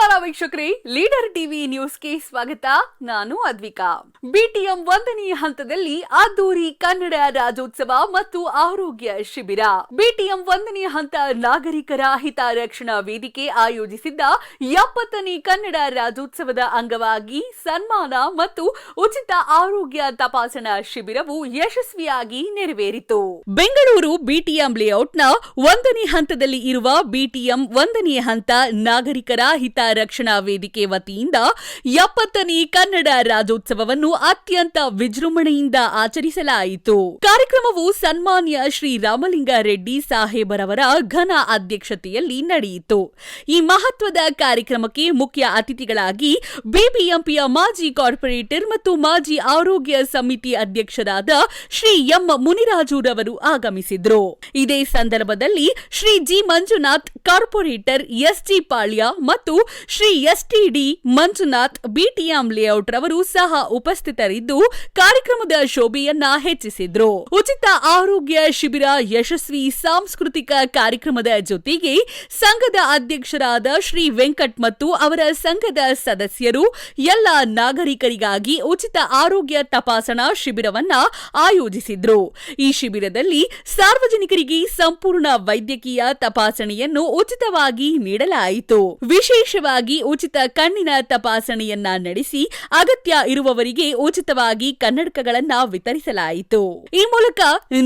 go ವೀಕ್ಷಕರೇ, leader TV ನ್ಯೂಸ್ಗೆ ಸ್ವಾಗತ. ನಾನು ಅದ್ವಿಕಾ. ಬಿಟಿಎಂ ಒಂದನೇ ಹಂತದಲ್ಲಿ ಅದ್ದೂರಿ ಕನ್ನಡ ರಾಜ್ಯೋತ್ಸವ ಮತ್ತು ಆರೋಗ್ಯ ಶಿಬಿರ. ಬಿಟಿಎಂ ಒಂದನೇ ಹಂತ ನಾಗರಿಕರ ಹಿತರಕ್ಷಣಾ ವೇದಿಕೆ ಆಯೋಜಿಸಿದ್ದ ಎಪ್ಪತ್ತನೇ ಕನ್ನಡ ರಾಜ್ಯೋತ್ಸವದ ಅಂಗವಾಗಿ ಸನ್ಮಾನ ಮತ್ತು ಉಚಿತ ಆರೋಗ್ಯ ತಪಾಸಣಾ ಶಿಬಿರವು ಯಶಸ್ವಿಯಾಗಿ ನೆರವೇರಿತು. ಬೆಂಗಳೂರು ಬಿಟಿಎಂ ಲೇಔಟ್ನ ಒಂದನೇ ಹಂತದಲ್ಲಿ ಇರುವ ಬಿಟಿಎಂ ಒಂದನೇ ಹಂತ ನಾಗರಿಕರ ಹಿತರಕ್ಷಣಾ ವೇದಿಕೆ ವತಿಯಿಂದ ಎಪ್ಪತ್ತನೇ ಕನ್ನಡ ರಾಜ್ಯೋತ್ಸವವನ್ನು ಅತ್ಯಂತ ವಿಜೃಂಭಣೆಯಿಂದ ಆಚರಿಸಲಾಯಿತು. ಕಾರ್ಯಕ್ರಮವು ಸನ್ಮಾನ್ಯ ಶ್ರೀ ರಾಮಲಿಂಗ ರೆಡ್ಡಿ ಸಾಹೇಬರವರ ಘನ ಅಧ್ಯಕ್ಷತೆಯಲ್ಲಿ ನಡೆಯಿತು. ಈ ಮಹತ್ವದ ಕಾರ್ಯಕ್ರಮಕ್ಕೆ ಮುಖ್ಯ ಅತಿಥಿಗಳಾಗಿ ಬಿಬಿಎಂಪಿಯ ಮಾಜಿ ಕಾರ್ಪೊರೇಟರ್ ಮತ್ತು ಮಾಜಿ ಆರೋಗ್ಯ ಸಮಿತಿ ಅಧ್ಯಕ್ಷರಾದ ಶ್ರೀ ಎಂ ಮುನಿರಾಜುರವರು ಆಗಮಿಸಿದ್ರು. ಇದೇ ಸಂದರ್ಭದಲ್ಲಿ Shri G Manjunath corporator SG Palya ಮತ್ತು Shri STD Manjunath BTM layout ರವರು ಸಹ ಉಪಸ್ಥಿತರಿದ್ದು ಕಾರ್ಯಕ್ರಮದ ಶೋಭೆಯನ್ನ ಹೆಚ್ಚಿಸಿದ್ರು. ಉಚಿತ ಆರೋಗ್ಯ ಶಿಬಿರ, ಯಶಸ್ವಿ ಸಾಂಸ್ಕೃತಿಕ ಕಾರ್ಯಕ್ರಮದ ಜೊತೆಗೆ ಸಂಘದ ಅಧ್ಯಕ್ಷರಾದ ಶ್ರೀ ವೆಂಕಟ್ ಮತ್ತು ಅವರ ಸಂಘದ ಸದಸ್ಯರು ಎಲ್ಲ ನಾಗರಿಕರಿಗಾಗಿ ಉಚಿತ ಆರೋಗ್ಯ ತಪಾಸಣಾ ಶಿಬಿರವನ್ನ ಆಯೋಜಿಸಿದ್ರು. ಈ ಶಿಬಿರದಲ್ಲಿ ಸಾರ್ವಜನಿಕರಿಗೆ ಸಂಪೂರ್ಣ ವೈದ್ಯಕೀಯ ತಪಾಸಣೆಯನ್ನು ಉಚಿತವಾಗಿ ನೀಡಲಾಯಿತು. ವಿಶೇಷವಾಗಿ ಉಚಿತ ಕಣ್ಣಿನ ತಪಾಸಣೆಯನ್ನ ನಡೆಸಿ ಅಗತ್ಯ ಇರುವವರಿಗೆ ಉಚಿತವಾಗಿ ಕನ್ನಡಕಗಳನ್ನ ವಿತರಿಸಲಾಯಿತು. ಈ ಮೂಲಕ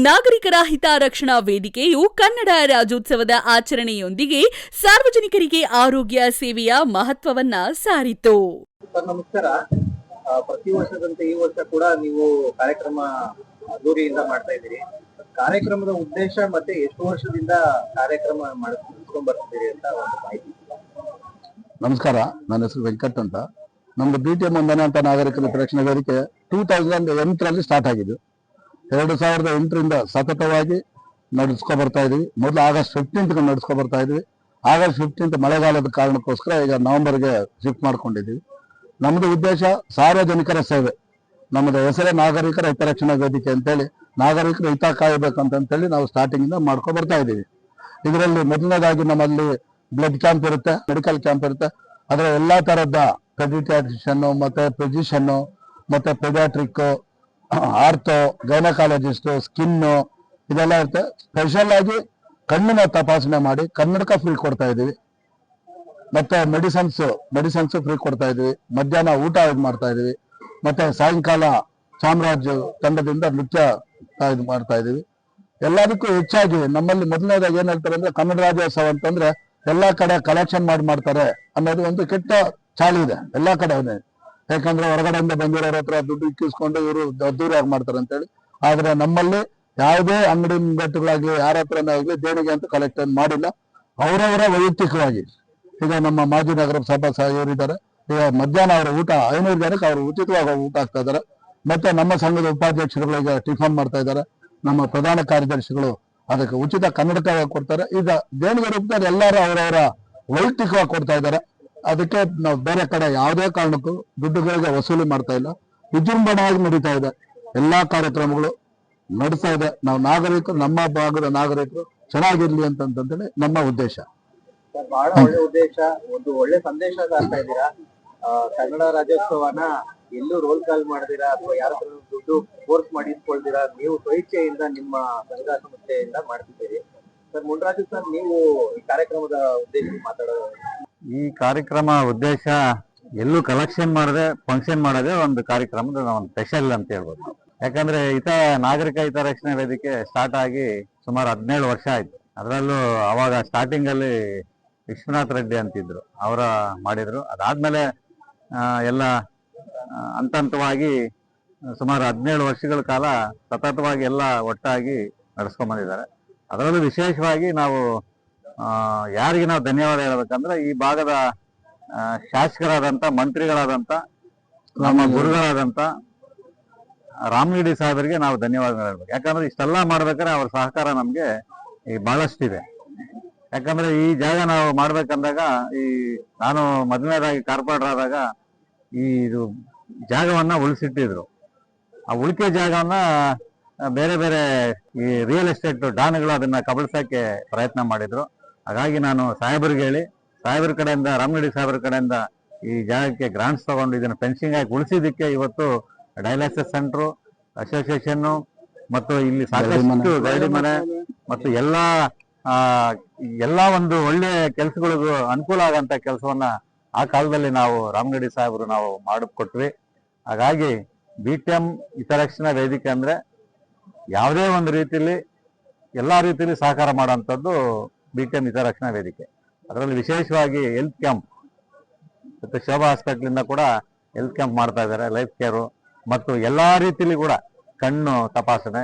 ನಾಗರಿಕರ ಹಿತಾರಕ್ಷಣಾ ವೇದಿಕೆಯು ಕನ್ನಡ ರಾಜ್ಯೋತ್ಸವದ ಆಚರಣೆಯೊಂದಿಗೆ ಸಾರ್ವಜನಿಕರಿಗೆ ಆರೋಗ್ಯ ಸೇವೆಯ ಮಹತ್ವವನ್ನ ಸಾರಿತು. ನಮಸ್ಕಾರ. ಪ್ರತಿ ವರ್ಷದಂತೆ ಈ ವರ್ಷ ಕೂಡ ನೀವು ಕಾರ್ಯಕ್ರಮ ಅದ್ದೂರಿಯಿಂದ ಮಾಡ್ತಾ ಇದ್ದೀರಿ. ಕಾರ್ಯಕ್ರಮದ ಉದ್ದೇಶ ಮತ್ತೆ ಎಷ್ಟು ವರ್ಷದಿಂದ ಕಾರ್ಯಕ್ರಮ ಮಾಡ್ಕೊಂಡು ಬರ್ತಿದ್ದೀರಿ ಅಂತ ಒಂದು ಮಾಹಿತಿ. ನಮಸ್ಕಾರ, ನನ್ನ ಹೆಸರು ವೆಂಕಟ್ ಅಂತ. ನಮ್ದು ಬಿ ಟಿ ಎಂ ಅಂತ ನಾಗರಿಕರ ರಕ್ಷಣಾ ವೇದಿಕೆ ಟೂ ತೌಸಂಡ್ ಎಂಟರಲ್ಲಿ ಸ್ಟಾರ್ಟ್ ಆಗಿದ್ದು. ಎರಡು ಸಾವಿರದ ಎಂಟರಿಂದ ಸತತವಾಗಿ ನಡೆಸ್ಕೊ ಬರ್ತಾ ಇದೀವಿ. ಮೊದಲು ಆಗಸ್ಟ್ ಫಿಫ್ಟೀನ್ತ್ ನಡೆಸ್ಕೊ ಬರ್ತಾ ಇದ್ವಿ. ಆಗಸ್ಟ್ ಫಿಫ್ಟೀನ್ತ್ ಮಳೆಗಾಲದ ಕಾರಣಕ್ಕೋಸ್ಕರ ಈಗ ನವೆಂಬರ್ಗೆ ಶಿಫ್ಟ್ ಮಾಡ್ಕೊಂಡಿದ್ದೀವಿ. ನಮ್ಮದು ಉದ್ದೇಶ ಸಾರ್ವಜನಿಕರ ಸೇವೆ. ನಮ್ಮದು ಹೆಸರೇ ನಾಗರಿಕರ ಹಿತರಕ್ಷಣಾ ವೇದಿಕೆ ಅಂತೇಳಿ, ನಾಗರಿಕರ ಹಿತ ಕಾಯಬೇಕಂತೇಳಿ ನಾವು ಸ್ಟಾರ್ಟಿಂಗ್ ಇಂದ ಮಾಡ್ಕೊ ಬರ್ತಾ ಇದ್ದೀವಿ ಇದರಲ್ಲಿ ಮೊದಲನೇದಾಗಿ ನಮ್ಮಲ್ಲಿ ಬ್ಲಡ್ ಕ್ಯಾಂಪ್ ಇರುತ್ತೆ ಮೆಡಿಕಲ್ ಕ್ಯಾಂಪ್ ಇರುತ್ತೆ. ಅದರ ಎಲ್ಲಾ ತರಹದ ಪೆಡಿಟ್ರಿಷನ್ ಮತ್ತೆ ಫಿಸಿಷಿಯನ್ ಮತ್ತೆ ಪೆಡಿಯಾಟ್ರಿಕ್ ಆರ್ಥೋ ಗೈನಕಾಲಜಿಸ್ಟ್ ಸ್ಕಿನ್ ಇದೆಲ್ಲ ಇರುತ್ತೆ. ಸ್ಪೆಷಲ್ ಆಗಿ ಕಣ್ಣಿನ ತಪಾಸಣೆ ಮಾಡಿ ಕನ್ನಡಕ ಫ್ರೀ ಕೊಡ್ತಾ ಇದೀವಿ. ಮತ್ತೆ ಮೆಡಿಸನ್ಸ್ ಮೆಡಿಸನ್ಸ್ ಫ್ರೀ ಕೊಡ್ತಾ ಇದೀವಿ. ಮಧ್ಯಾಹ್ನ ಊಟ ಇದು ಮಾಡ್ತಾ ಇದೀವಿ. ಮತ್ತೆ ಸಾಯಂಕಾಲ ಸಾಮ್ರಾಜ್ಯ ತಂಡದಿಂದ ನೃತ್ಯ ಇದು ಮಾಡ್ತಾ ಇದೀವಿ. ಎಲ್ಲದಕ್ಕೂ ಹೆಚ್ಚಾಗಿ ನಮ್ಮಲ್ಲಿ ಮೊದಲನೇದಾಗಿ ಏನ್ ಹೇಳ್ತಾರೆ ಅಂದ್ರೆ ಕನ್ನಡ ರಾಜ್ಯೋತ್ಸವ ಅಂತಂದ್ರೆ ಎಲ್ಲಾ ಕಡೆ ಕಲೆಕ್ಷನ್ ಮಾಡಿ ಮಾಡ್ತಾರೆ ಅನ್ನೋದು ಒಂದು ಕೆಟ್ಟ ಚಾಳಿ ಇದೆ, ಎಲ್ಲಾ ಕಡೆ ಇದೆ. ಯಾಕಂದ್ರೆ ಹೊರಗಡೆಯಿಂದ ಬಂದಿರೋರ ಹತ್ರ ದುಡ್ಡು ಇಕ್ಕಿಸ್ಕೊಂಡು ಇವರು ಅದ್ದೂರಿಯಾಗಿ ಮಾಡ್ತಾರೆ ಅಂತೇಳಿ. ಆದ್ರೆ ನಮ್ಮಲ್ಲಿ ಯಾವುದೇ ಅಂಗಡಿ ಮುಂಗಟ್ಟುಗಳಾಗ್ಲಿ, ಯಾರ ಹತ್ರನೇ ಆಗ್ಲಿ ದೇಣಿಗೆ ಅಂತ ಕಲೆಕ್ಟ್ ಮಾಡಿಲ್ಲ. ಅವರವರ ವೈಯಕ್ತಿಕವಾಗಿ. ಈಗ ನಮ್ಮ ಮಾಜಿ ನಗರ ಸಭಾ ಇವರಿದ್ದಾರೆ ಈಗ ಮಧ್ಯಾಹ್ನ ಅವರ ಊಟ, ಐನೂರು ಜನಕ್ಕೆ ಅವರು ಉಚಿತವಾಗಿ ಊಟ ಆಗ್ತಾ ಇದ್ದಾರೆ. ಮತ್ತೆ ನಮ್ಮ ಸಂಘದ ಉಪಾಧ್ಯಕ್ಷರುಗಳಿಗೆ ಟಿಫನ್ ಮಾಡ್ತಾ ಇದ್ದಾರೆ. ನಮ್ಮ ಪ್ರಧಾನ ಕಾರ್ಯದರ್ಶಿಗಳು ಅದಕ್ಕೆ ಉಚಿತ ಕನ್ನಡಕ ಕೊಡ್ತಾರೆ. ಈಗ ದೇಣಿಗೆ ರೂಪದಲ್ಲಿ ಎಲ್ಲರೂ ಅವರವರ ವೈಯಕ್ತಿಕವಾಗಿ ಕೊಡ್ತಾ ಇದ್ದಾರೆ. ಅದಕ್ಕೆ ನಾವು ಬೇರೆ ಕಡೆ ಯಾವುದೇ ಕಾರಣಕ್ಕೂ ದುಡ್ಡುಗಳಿಗೆ ವಸೂಲಿ ಮಾಡ್ತಾ ಇಲ್ಲ. ವಿಜೃಂಭಣೆಯಾಗಿ ನಡೀತಾ ಇದೆ. ಎಲ್ಲಾ ಕಾರ್ಯಕ್ರಮಗಳು ನಡೆಸ್ತಾ ಇದೆ. ನಾವು ನಾಗರಿಕರು, ನಮ್ಮ ಭಾಗದ ನಾಗರಿಕರು ಚೆನ್ನಾಗಿರ್ಲಿ ಅಂತಂತೇಳಿ ನಮ್ಮ ಉದ್ದೇಶ. ಬಹಳ ಒಳ್ಳೆ ಉದ್ದೇಶ, ಒಂದು ಒಳ್ಳೆ ಸಂದೇಶ ಕನ್ನಡ ರಾಜ್ಯೋತ್ಸವನ ಎಲ್ಲೂ ರೋಲ್ ಕಾಲ್ ಮಾಡಿದಿರಾ ಅಥವಾ ಯಾರ ದುಡ್ಡು ಫೋರ್ಸ್ ಮಾಡಿಸ್ಕೊಳ್ತೀರಾ ನೀವು ಸ್ವಇಚ್ಛೆಯಿಂದ ನಿಮ್ಮ ಸಂಘ ಸಂಸ್ಥೆಯಿಂದ ಮಾಡ್ತಿದ್ದೀರಿ. ಸರ್, ಮುನ್ರಾಜು ಸರ್, ನೀವು ಈ ಕಾರ್ಯಕ್ರಮದ ಉದ್ದೇಶ ಮಾತಾಡೋದು ಈ ಕಾರ್ಯಕ್ರಮ ಉದ್ದೇಶ ಎಲ್ಲೂ ಕಲೆಕ್ಷನ್ ಮಾಡದೆ ಫಂಕ್ಷನ್ ಮಾಡದೆ ಒಂದು ಕಾರ್ಯಕ್ರಮದ ಒಂದು ಸ್ಪೆಷಲ್ ಅಂತ ಹೇಳ್ಬೋದು. ಯಾಕಂದ್ರೆ ಹಿತ, ನಾಗರಿಕ ಹಿತರಕ್ಷಣೆ ವೇದಿಕೆ ಸ್ಟಾರ್ಟ್ ಆಗಿ ಸುಮಾರು ಹದಿನೇಳು ವರ್ಷ ಆಯ್ತು. ಅದರಲ್ಲೂ ಅವಾಗ ಸ್ಟಾರ್ಟಿಂಗ್ ಅಲ್ಲಿ ವಿಶ್ವನಾಥ್ ರೆಡ್ಡಿ ಅಂತಿದ್ರು. ಅವರ ಮಾಡಿದ್ರು. ಅದಾದ್ಮೇಲೆ ಎಲ್ಲ ಹಂತ ಹಂತವಾಗಿ ಸುಮಾರು ಹದಿನೇಳು ವರ್ಷಗಳ ಕಾಲ ಸತತವಾಗಿ ಎಲ್ಲ ಒಟ್ಟಾಗಿ ನಡೆಸ್ಕೊಂಡ್ ಬಂದಿದ್ದಾರೆ. ಅದರಲ್ಲೂ ವಿಶೇಷವಾಗಿ ನಾವು ಯಾರಿಗೆ ನಾವು ಧನ್ಯವಾದ ಹೇಳ್ಬೇಕಂದ್ರೆ ಈ ಭಾಗದ ಶಾಸಕರಾದಂಥ ಮಂತ್ರಿಗಳಾದಂಥ ಮಂತ್ರಿಗಳಾದಂತ ನಮ್ಮ ಗುರುಗಳಾದಂಥ ರಾಮಗಿಡಿ ಸಾಹೇಬರಿಗೆ ನಾವು ಧನ್ಯವಾದ ಹೇಳ್ಬೇಕು. ಯಾಕಂದ್ರೆ ಇಷ್ಟೆಲ್ಲ ಮಾಡ್ಬೇಕಾದ್ರೆ ಅವ್ರ ಸಹಕಾರ ನಮಗೆ ಈ ಬಹಳಷ್ಟಿದೆ. ಯಾಕಂದ್ರೆ ಈ ಜಾಗ ನಾವು ಮಾಡ್ಬೇಕಂದಾಗ ಈ ನಾನು ಮೊದಲನೇದಾಗಿ ಕಾರ್ಪೊರೇಟರ್ ಆದಾಗ ಈ ಇದು ಜಾಗವನ್ನ ಉಳಿಸಿಟ್ಟಿದ್ರು. ಆ ಉಳಿಕೆ ಜಾಗವನ್ನ ಬೇರೆ ಬೇರೆ ಈ ರಿಯಲ್ ಎಸ್ಟೇಟ್ ಡಾನ್ಗಳು ಅದನ್ನ ಕಬಳಿಸಕ್ಕೆ ಪ್ರಯತ್ನ ಮಾಡಿದ್ರು. ಹಾಗಾಗಿ ನಾನು ಸಾಹೇಬರಿಗೆ ಹೇಳಿ ಸಾಹೇಬ್ರ ಕಡೆಯಿಂದ ರಾಮಗಡಿ ಸಾಹೇಬ್ರ ಕಡೆಯಿಂದ ಈ ಜಾಗಕ್ಕೆ ಗ್ರಾಂಟ್ಸ್ ತಗೊಂಡು ಇದನ್ನ ಫೆನ್ಸಿಂಗ್ ಆಗಿ ಉಳಿಸಿದ್ದಕ್ಕೆ ಇವತ್ತು ಡಯಾಲಿಸಿಸ್ ಸೆಂಟ್ರು ಅಸೋಸಿಯೇಷನ್ ಮತ್ತು ಇಲ್ಲಿ ಸಾಕಷ್ಟು. ಗರಡಿ ಮನೆ ಮತ್ತು ಎಲ್ಲಾ ಆ ಎಲ್ಲಾ ಒಂದು ಒಳ್ಳೆ ಕೆಲಸಗಳಿಗೂ ಅನುಕೂಲ ಆಗಂತ ಕೆಲಸವನ್ನ ಆ ಕಾಲದಲ್ಲಿ ನಾವು ರಾಮಗಡಿ ಸಾಹೇಬರು ನಾವು ಮಾಡಿಕೊಟ್ವಿ ಹಾಗಾಗಿ ಬಿ ಟಿ ಎಂ ಹಿತರಕ್ಷಣಾ ವೇದಿಕೆ ಅಂದ್ರೆ ಯಾವುದೇ ಒಂದು ರೀತಿಯಲ್ಲಿ ಎಲ್ಲಾ ರೀತಿಯಲ್ಲಿ ಸಹಕಾರ ಮಾಡುವಂಥದ್ದು ಬಿ ಟಿ ಎಂ ಹಿತರಕ್ಷಣಾ ವೇದಿಕೆ. ಅದರಲ್ಲಿ ವಿಶೇಷವಾಗಿ ಹೆಲ್ತ್ ಕ್ಯಾಂಪ್, ಮತ್ತು ಶೋಭಾ ಹಾಸ್ಪಿಟಲ್ ಇಂದ ಕೂಡ ಹೆಲ್ತ್ ಕ್ಯಾಂಪ್ ಮಾಡ್ತಾ ಇದ್ದಾರೆ, ಲೈಫ್ ಕೇರು, ಮತ್ತು ಎಲ್ಲಾ ರೀತಿಯಲ್ಲಿ ಕೂಡ ಕಣ್ಣು ತಪಾಸಣೆ,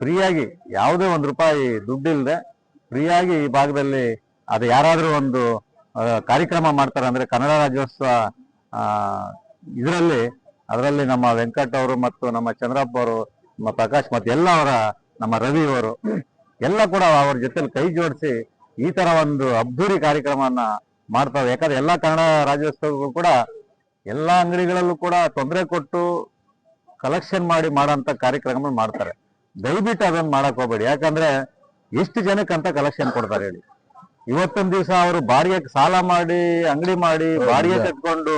ಫ್ರೀಯಾಗಿ ಯಾವುದೇ ಒಂದು ರೂಪಾಯಿ ದುಡ್ಡಿಲ್ಲದೆ ಫ್ರೀಯಾಗಿ ಈ ಭಾಗದಲ್ಲಿ ಅದು ಯಾರಾದರೂ ಒಂದು ಕಾರ್ಯಕ್ರಮ ಮಾಡ್ತಾರೆ ಅಂದ್ರೆ ಕನ್ನಡ ರಾಜ್ಯೋತ್ಸವ ಇದರಲ್ಲಿ ಅದರಲ್ಲಿ ನಮ್ಮ ವೆಂಕಟ್ ಅವರು ಮತ್ತು ನಮ್ಮ ಚಂದ್ರಪ್ಪ ಅವರು ನಮ್ಮ ಪ್ರಕಾಶ್ ಮತ್ತು ಎಲ್ಲ ಅವರ ನಮ್ಮ ರವಿ ಅವರು ಎಲ್ಲ ಕೂಡ ಅವ್ರ ಜೊತೆಲಿ ಕೈ ಜೋಡಿಸಿ ಈ ತರ ಒಂದು ಅದ್ಧೂರಿ ಕಾರ್ಯಕ್ರಮವನ್ನ ಮಾಡ್ತಾವೆ ಯಾಕಂದ್ರೆ ಎಲ್ಲಾ ಕನ್ನಡ ರಾಜ್ಯೋತ್ಸವಗಳು ಕೂಡ ಎಲ್ಲಾ ಅಂಗಡಿಗಳಲ್ಲೂ ಕೂಡ ತೊಂದರೆ ಕೊಟ್ಟು ಕಲೆಕ್ಷನ್ ಮಾಡಿ ಮಾಡೋಂಥ ಕಾರ್ಯಕ್ರಮ ಮಾಡ್ತಾರೆ. ದಯವಿಟ್ಟು ಅದನ್ನ ಮಾಡಕ್ ಹೋಗ್ಬೇಡಿ. ಯಾಕಂದ್ರೆ ಎಷ್ಟು ಜನಕ್ಕೆ ಅಂತ ಕಲೆಕ್ಷನ್ ಕೊಡ್ತಾರೆ ಹೇಳಿ. ಇವತ್ತೊಂದ್ ದಿವಸ ಅವರು ಬಾಡಿಗೆ ಸಾಲ ಮಾಡಿ ಅಂಗಡಿ ಮಾಡಿ ಬಾಡಿಗೆ ಕಟ್ಕೊಂಡು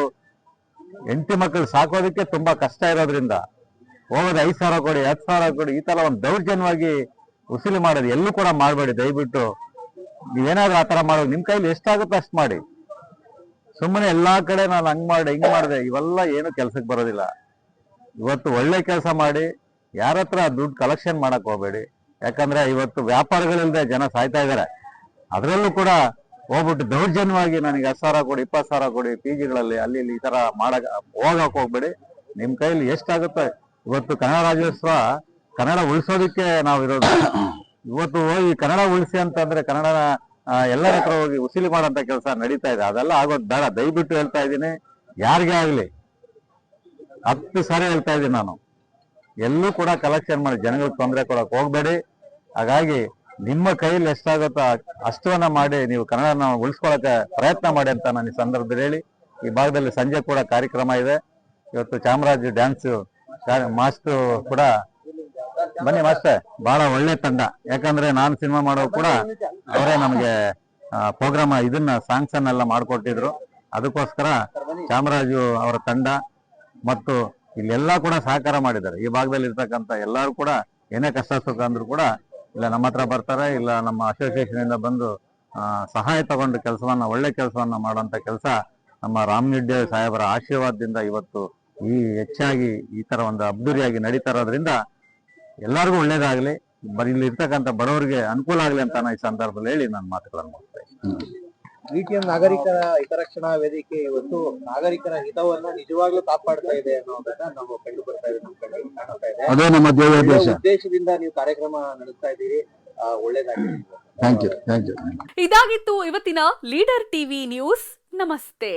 ಹೆಂಡತಿ ಮಕ್ಕಳು ಸಾಕೋದಕ್ಕೆ ತುಂಬಾ ಕಷ್ಟ ಇರೋದ್ರಿಂದ ಹೋಗೋದು ಐದು ಸಾವಿರ ಕೊಡಿ, ಹತ್ತು ಸಾವಿರ ಕೊಡಿ, ಈ ತರ ಒಂದು ದೌರ್ಜನ್ಯವಾಗಿ ಉಸಿಲು ಮಾಡೋದು ಎಲ್ಲೂ ಕೂಡ ಮಾಡಬೇಡಿ, ದಯವಿಟ್ಟು. ನೀವೇನಾದ್ರೂ ಥರ ಮಾಡೋದು ನಿಮ್ಮ ಕೈಲಿ ಎಷ್ಟಾಗುತ್ತೋ ಅಷ್ಟು ಮಾಡಿ. ಸುಮ್ಮನೆ ಎಲ್ಲಾ ಕಡೆ ನಾನು ಹಂಗ್ ಮಾಡಿದೆ, ಹಿಂಗ್ ಮಾಡಿದೆ, ಇವೆಲ್ಲ ಏನು ಕೆಲಸಕ್ಕೆ ಬರೋದಿಲ್ಲ. ಇವತ್ತು ಒಳ್ಳೆ ಕೆಲಸ ಮಾಡಿ, ಯಾರ ಹತ್ರ ದುಡ್ಡು ಕಲೆಕ್ಷನ್ ಮಾಡಕ್ ಹೋಗ್ಬೇಡಿ. ಯಾಕಂದ್ರೆ ಇವತ್ತು ವ್ಯಾಪಾರಗಳಿಲ್ಲದೆ ಜನ ಸಾಯ್ತಾ ಇದಾರೆ. ಅದರಲ್ಲೂ ಕೂಡ ಹೋಗ್ಬಿಟ್ಟು ದೌರ್ಜನ್ಯವಾಗಿ ನನಗೆ ಹತ್ತು ಸಾವಿರ ಕೊಡಿ, ಇಪ್ಪತ್ತು ಸಾವಿರ ಕೊಡಿ ಪಿ ಜಿಗಳಲ್ಲಿ, ಅಲ್ಲಿ ಇಲ್ಲಿ ಈ ಥರ ಮಾಡಕ್ಕೆ ಹೋಗಕ್ ಹೋಗ್ಬೇಡಿ. ನಿಮ್ಮ ಕೈಲಿ ಎಷ್ಟಾಗುತ್ತೆ? ಇವತ್ತು ಕನ್ನಡ ರಾಜ್ಯೋತ್ಸವ ಕನ್ನಡ ಉಳಿಸೋದಕ್ಕೆ ನಾವು ಇರೋದು. ಇವತ್ತು ಹೋಗಿ ಕನ್ನಡ ಉಳಿಸಿ ಅಂತಂದ್ರೆ ಕನ್ನಡ ಎಲ್ಲರ ಹತ್ರ ಹೋಗಿ ಉಸಿಲಿ ಮಾಡೋಂಥ ಕೆಲಸ ನಡೀತಾ ಇದೆ. ಅದೆಲ್ಲ ಆಗೋದು ಬೇಡ. ದಯವಿಟ್ಟು ಹೇಳ್ತಾ ಇದ್ದೀನಿ. ಯಾರಿಗೆ ಆಗಲಿ? ಹತ್ತು ಸಾರಿ ಹೇಳ್ತಾ ಇದ್ದೀನಿ ನಾನು. ಎಲ್ಲೂ ಕೂಡ ಕಲೆಕ್ಷನ್ ಮಾಡಿ, ಜನಗಳಿಗೆ ತೊಂದರೆ ಕೊಡೋಕೆ ಹೋಗಬೇಡಿ. ಹಾಗಾಗಿ ನಿಮ್ಮ ಕೈಯಲ್ಲಿ ಎಷ್ಟಾಗುತ್ತೋ ಅಷ್ಟವನ್ನ ಮಾಡಿ ನೀವು ಕನ್ನಡನ ಉಳಿಸ್ಕೊಳಕ್ಕೆ ಪ್ರಯತ್ನ ಮಾಡಿ ಅಂತ ನಾನು ಈ ಸಂದರ್ಭದಲ್ಲಿ ಹೇಳಿ. ಈ ಭಾಗದಲ್ಲಿ ಸಂಜೆ ಕೂಡ ಕಾರ್ಯಕ್ರಮ ಇದೆ. ಇವತ್ತು ಚಾಮರಾಜ್ ಡ್ಯಾನ್ಸ್ ಮಾಸ್ಟರ್ ಕೂಡ ಬನ್ನಿ ಮಾಸ್ಟರ್. ಬಹಳ ಒಳ್ಳೆ ತಂಡ. ಯಾಕಂದ್ರೆ ನಾನು ಸಿನಿಮಾ ಮಾಡೋ ಕೂಡ ಅವರೇ ನಮಗೆ ಪ್ರೋಗ್ರಾಮ್ ಇದನ್ನ ಸಾಂಗ್ಸ್ ಅನ್ನೆಲ್ಲ ಮಾಡ್ಕೊಟ್ಟಿದ್ರು. ಅದಕ್ಕೋಸ್ಕರ ಚಾಮರಾಜು ಅವರ ತಂಡ ಮತ್ತು ಇಲ್ಲೆಲ್ಲ ಕೂಡ ಸಹಕಾರ ಮಾಡಿದ್ದಾರೆ. ಈ ಭಾಗದಲ್ಲಿ ಇರ್ತಕ್ಕಂಥ ಎಲ್ಲರೂ ಕೂಡ ಏನೇ ಕಷ್ಟ ಸುಖ ಅಂದ್ರೂ ಕೂಡ ಇಲ್ಲ, ನಮ್ಮ ಹತ್ರ ಬರ್ತಾರೆ, ಇಲ್ಲ ನಮ್ಮ ಅಸೋಸಿಯೇಷನ್ ಇಂದ ಬಂದು ಸಹಾಯ ತಗೊಂಡು ಕೆಲಸವನ್ನ, ಒಳ್ಳೆ ಕೆಲಸವನ್ನ ಮಾಡುವಂತ ಕೆಲಸ ನಮ್ಮ ರಾಮನಿಡ್ಡೇ ಸಾಹೇಬರ ಆಶೀರ್ವಾದದಿಂದ ಇವತ್ತು ಈ ಹೆಚ್ಚಾಗಿ ಈ ತರ ಒಂದು ಅಬ್ದೂರಿಯಾಗಿ ನಡೀತಾ ಇರೋದ್ರಿಂದ ಎಲ್ಲರಿಗೂ ಒಳ್ಳೇದಾಗ್ಲಿ, ಬರೀ ಇಲ್ಲಿ ಇರ್ತಕ್ಕಂಥ ಬಡವರಿಗೆ ಅನುಕೂಲ ಆಗ್ಲಿ ಅಂತ ನಾನು ಈ ಸಂದರ್ಭದಲ್ಲಿ ಹೇಳಿ ನನ್ನ ಮಾತುಗಳನ್ನು ಇದ್ದೀನಿ. ಬಿಟಿಎಂ ನಾಗರಿಕರ ಹಿತರಕ್ಷಣಾ ವೇದಿಕೆ ಇವತ್ತು ನಾಗರಿಕರ ಹಿತವನ್ನ ನಿಜವಾಗ್ಲೂ ಕಾಪಾಡ್ತಾ ಇದೆ ಅನ್ನೋದನ್ನ ನಾವು ಕಂಡು ಬರ್ತಾ ಇದೆ ನಮ್ಮ ಕಣ್ಣಿಗೆ ಕಾಣ್ತಾ ಇದೆ. ಅದೇ ನಮ್ಮ ಒಳ್ಳೆ ದೇವೋದ್ದೇಶ ಉದ್ದೇಶದಿಂದ ನೀವು ಕಾರ್ಯಕ್ರಮ ನಡೆಸ್ತಾ ಇದ್ದೀರಿ. ಆ, ಒಳ್ಳೇದಾಗಿ ಥ್ಯಾಂಕ್ ಯು ಥ್ಯಾಂಕ್ ಯು ಇದಾಗಿತ್ತು ಇವತ್ತಿನ ಲೀಡರ್ ಟಿವಿ ನ್ಯೂಸ್. ನಮಸ್ತೆ.